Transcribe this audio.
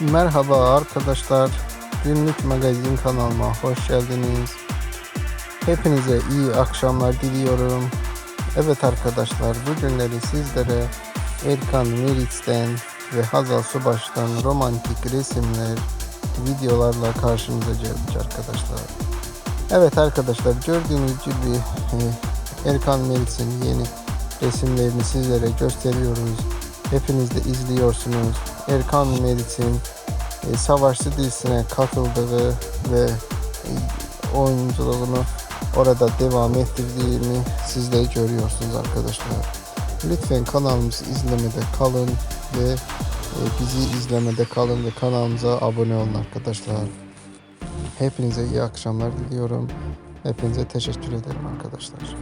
Merhaba arkadaşlar. Günlük magazin kanalıma hoş geldiniz. Hepinize iyi akşamlar diliyorum. Evet arkadaşlar bugünleri sizlere Erkan Meriç'ten ve Hazal Subaş'tan romantik resimler, videolarla karşınıza geldik arkadaşlar. Evet arkadaşlar gördüğünüz gibi e, Erkan Meriç'in yeni resimlerini sizlere gösteriyoruz. Hepiniz de izliyorsunuz. Erkan Meriç'in e, savaşçı dizisine katıldığı ve e, oyunculuğunu orada devam ettirdiğini siz de görüyorsunuz arkadaşlar. Lütfen kanalımızı izlemede kalın ve e, bizi izlemede kalın ve kanalımıza abone olun arkadaşlar. Hepinize iyi akşamlar diliyorum. Hepinize teşekkür ederim arkadaşlar.